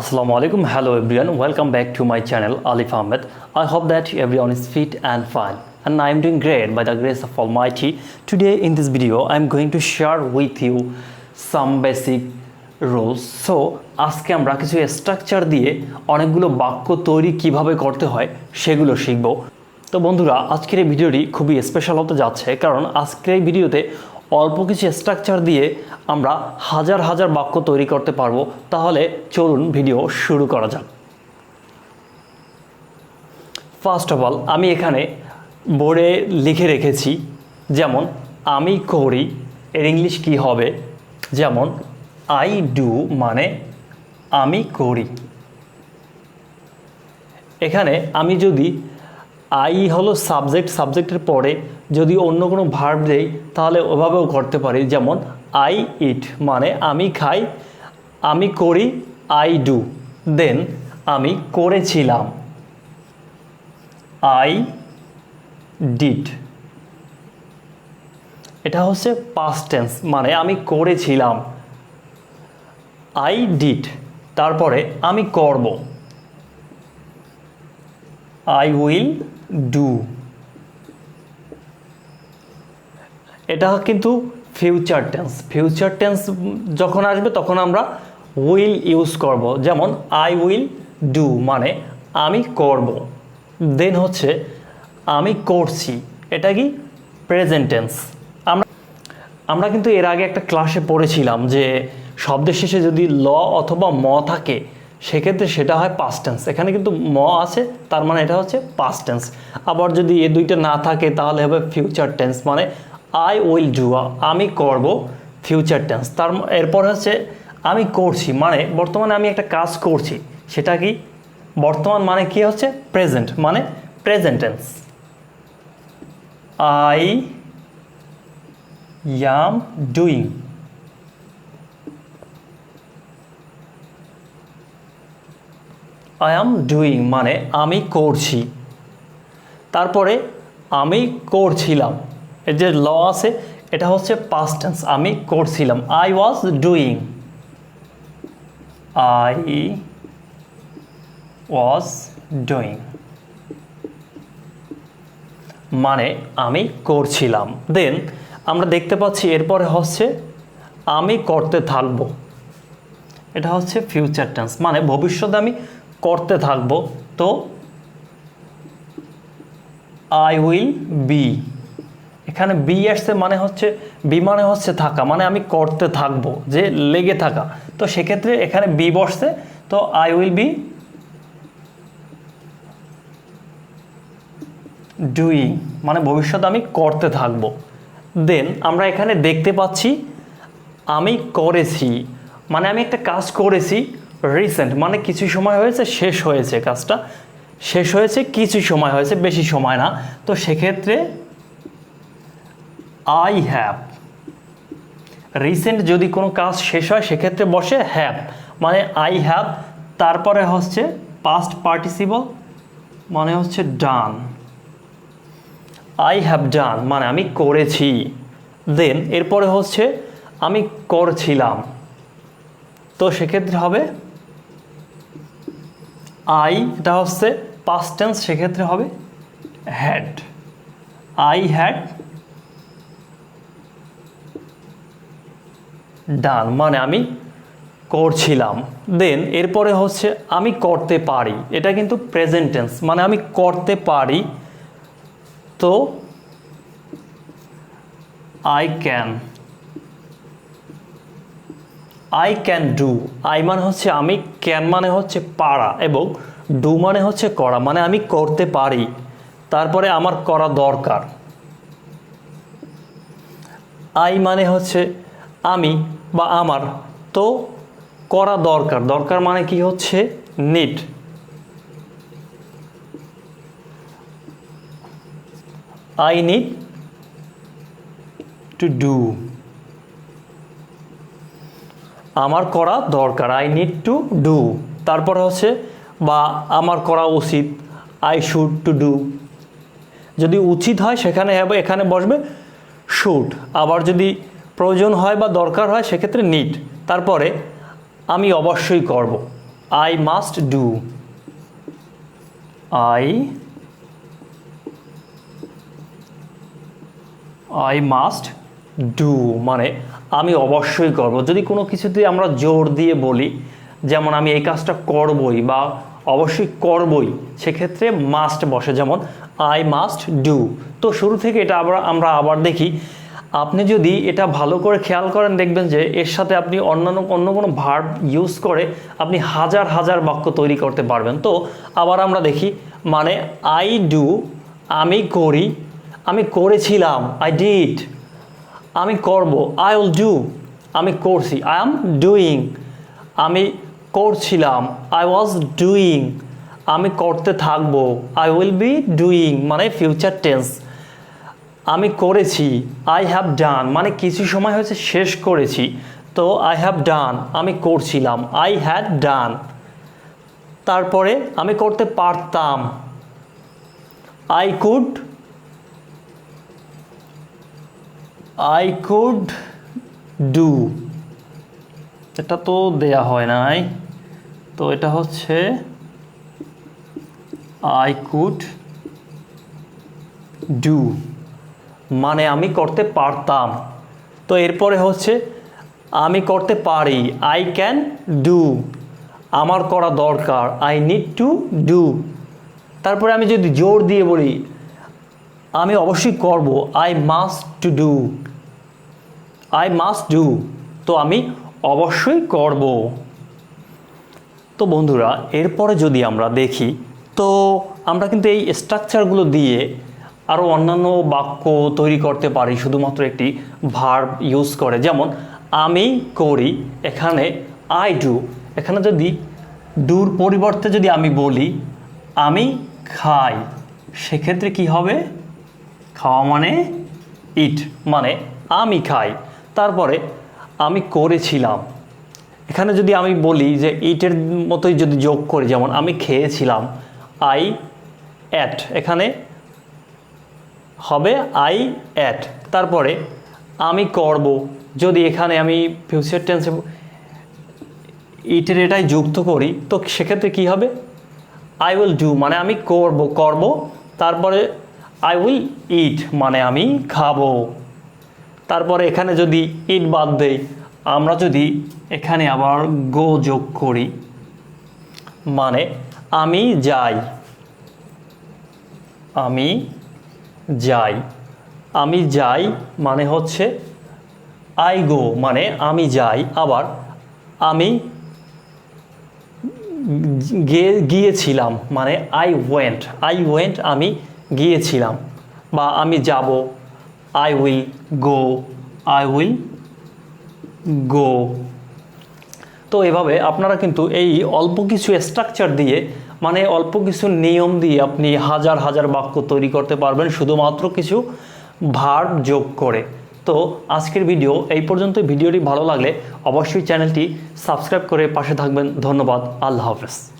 আসসালামু আলাইকুম hello everyone welcome back to my channel Alif Ahmed I hope that everyone is fit and fine and I am doing great by the grace of Almighty today in this video I am going to share with you some basic rules so আজকে আমরা কিছু structure দিয়ে অনেকগুলো বাক্য তৈরি কীভাবে করতে হয়, সেগুলো শিখব। তো বন্ধুরা, আজকের এই ভিডিওটি খুবই স্পেশাল হতে যাচ্ছে কারণ আজকের এই ভিডিওতে অল্প কিছু স্ট্রাকচার দিয়ে আমরা হাজার হাজার বাক্য তৈরি করতে পারব, তাহলে চলুন ভিডিও শুরু করা যাক। ফার্স্ট অফ অল আমি এখানে বোর্ডে লিখে রেখেছি, যেমন, আমি করি, এর ইংলিশ কি হবে? যেমন আই ডু মানে আমি করি। এখানে আমি যদি আই হলো সাবজেক্ট সাবজেক্টের পরে যদি অন্য কোনো ভার্ব দেই, তাহলে ওভাবেও করতে পারি। যেমন আই ইট মানে আমি খাই, আমি করি আই ডু দেন আমি করেছিলাম। আই ডিড এটা হচ্ছে পাস্ট টেন্স মানে আমি করেছিলাম। আই ডিড তারপরে আমি করব। আই উইল ডু এটা কিন্তু ফিউচার টেন্স ফিউচার টেন্স যখন আসবে, তখন আমরা উইল ইউজ করব। যেমন আই উইল ডু মানে আমি করব। দেন হচ্ছে, আমি করছি। এটা কি? প্রেজেন্ট টেন্স আমরা আমরা কিন্তু এর আগে একটা ক্লাসে পড়েছিলাম যে, শব্দের শেষে যদি ল অথবা ম থাকে সেক্ষেত্রে সেটা হয় পাস্ট টেন্স এখানে কিন্তু ম আছে, তার মানে এটা হচ্ছে পাস্ট টেন্স আবার যদি এ দুইটা না থাকে, তাহলে হবে ফিউচার টেন্স মানে আই উইল ডু আমি করব ফিউচার টেন্স তার এরপর হচ্ছে আমি করছি মানে বর্তমানে আমি একটা কাজ করছি, সেটা কি? বর্তমান মানে কি হচ্ছে? প্রেজেন্ট মানে present tense I am doing I am doing মানে আমি করছি। তারপরে আমি করছিলাম। এর যে ল আছে, এটা হচ্ছে পাস্ট টেন্স আমি করছিলাম। I was doing I was doing মানে আমি করছিলাম। দেন আমরা দেখতে পাচ্ছি এরপরে হচ্ছে, আমি করতে থাকব। এটা হচ্ছে ফিউচার টেন্স মানে ভবিষ্যতে আমি করতে থাকব, তো আই উইল বি এখানে বি আসছে মানে হচ্ছে বি মানে হচ্ছে থাকা মানে আমি করতে থাকব, যে লেগে থাকা। তো সেক্ষেত্রে এখানে বি বসছে, তো আই উইল বি ডুইং মানে ভবিষ্যতে আমি করতে থাকব। দেন আমরা এখানে দেখতে পাচ্ছি, আমি করেছি মানে আমি একটা কাজ করেছি রিসেন্ট মানে কিছু সময় হয়েছে, শেষ হয়েছে কাজটা। শেষ হয়েছে, কিছু সময় হয়েছে, বেশি সময় না। তো সেক্ষেত্রে আই হ্যাভ রিসেন্ট যদি কোনো কাজ শেষ হয়, সেক্ষেত্রে বসে হ্যাভ মানে আই হ্যাভ তারপরে হচ্ছে পাস্ট পার্টিসিপল মানে হচ্ছে ডান আই হ্যাভ ডান মানে আমি করেছি। দেন এরপরে হচ্ছে আমি করছিলাম। তো সেক্ষেত্রে হবে আই, এটা হচ্ছে পাস্ট টেন্স সেক্ষেত্রে হবে হ্যাড আই হ্যাড ডান মানে আমি করছিলাম। দেন এরপরে হচ্ছে আমি করতে পারি। এটা কিন্তু প্রেজেন্ট টেন্স মানে আমি করতে পারি। তো I can I can do I মানে হচ্ছে আমি ক্যান মানে হচ্ছে পারা এবং ডু মানে হচ্ছে করা মানে আমি করতে পারি। তারপরে আমার করা দরকার। আই মানে হচ্ছে আমি বা আমার, তো করা দরকার। দরকার মানে কি হচ্ছে? Need I need to do আমার করা দরকার আই নিড টু ডু তারপর হচ্ছে, বা আমার করা উচিত আই শুড টু ডু যদি উচিত হয়, সেখানে হবে এখানে বসবে শুড আবার যদি প্রয়োজন হয় বা দরকার হয়, সেক্ষেত্রে নিড তারপরে আমি অবশ্যই করব I must do I I must do মানে আমি অবশ্যই করব। যদি কোনো কিছুতে আমরা জোর দিয়ে বলি, যেমন আমি এই কাজটা করবই বা অবশ্যই করবই, সেক্ষেত্রে মাস্ট বসে। যেমন আই মাস্ট ডু তো শুরু থেকে এটা আবার, আমরা আবার দেখি, আপনি যদি এটা ভালো করে খেয়াল করেন, দেখবেন যে এর সাথে আপনি অন্যান্য, অন্য কোনো ভার্ব ইউজ করে আপনি হাজার হাজার বাক্য তৈরি করতে পারবেন। তো আবার আমরা দেখি মানে আই ডু আমি করি, আমি করেছিলাম আই ডিড আমি করব আই উইল ডু আমি করছি আই এম ডুইং আমি করছিলাম আই ওয়াজ ডুইং আমি করতে থাকব আই উইল বি ডুইং মানে ফিউচার টেন্স আমি করেছি আই হ্যাভ ডান মানে কিছু সময় হয়েছে শেষ করেছি, তো আই হ্যাভ ডান আমি করছিলাম আই হ্যাড ডান তারপরে আমি করতে পারতাম I could I could do এটা তো দেয়া হয় নাই। তো এটা হচ্ছে আই কুড ডু মানে আমি করতে পারতাম। তো এরপরে হচ্ছে আমি করতে পারি। আই ক্যান ডু আমার করা দরকার। আই নিড টু ডু তারপরে আমি যদি জোর দিয়ে বলি আমি অবশ্যই করব। I must to do I must do তো আমি অবশ্যই করব। তো বন্ধুরা, এরপরে যদি আমরা দেখি, তো আমরা কিন্তু এই স্ট্রাকচারগুলো দিয়ে আরও অন্যান্য বাক্য তৈরি করতে পারি, শুধুমাত্র একটি ভার্ব ইউজ করে। যেমন, আমি করি, এখানে আই ডু এখানে যদি ডুর পরিবর্তে যদি আমি বলি, আমি খাই, সেক্ষেত্রে কি হবে? খাওয়া মানে? ইট মানে আমি খাই। তারপরে আমি করেছিলাম। এখানে যদি আমি বলি যে ইটের মতোই যদি যোগ করি, যেমন আমি খেয়েছিলাম আই অ্যাট এখানে হবে আই অ্যাট তারপরে আমি করব। যদি এখানে আমি ফিউচার টেন্সে ইটের এটাই যুক্ত করি, তো সেক্ষেত্রে কি হবে? আই উইল ডু মানে আমি করব করব। তারপরে আই উইল ইট মানে আমি খাব। তারপরে এখানে যদি ইট বাদ দেই, আমরা যদি এখানে আবার গো যোগ করি মানে আমি যাই। আমি যাই। আমি যাই মানে হচ্ছে আই গো মানে আমি যাই, আবার আমি গিয়েছিলাম মানে আই ওয়েন্ট আই ওয়েন্ট আমি গিয়েছিলাম বা আমি যাব I will go I will go তো এভাবে আপনারা কিন্তু এই অল্প কিছু স্ট্রাকচার দিয়ে মানে অল্প কিছু নিয়ম দিয়ে আপনি হাজার হাজার বাক্য তৈরি করতে পারবেন, শুধুমাত্র কিছু ভার যোগ করে। তো আজকের ভিডিও এই পর্যন্ত ভিডিওটি ভালো লাগলে অবশ্যই চ্যানেলটি সাবস্ক্রাইব করে পাশে থাকবেন। ধন্যবাদ। আল্লাহ হাফেজ।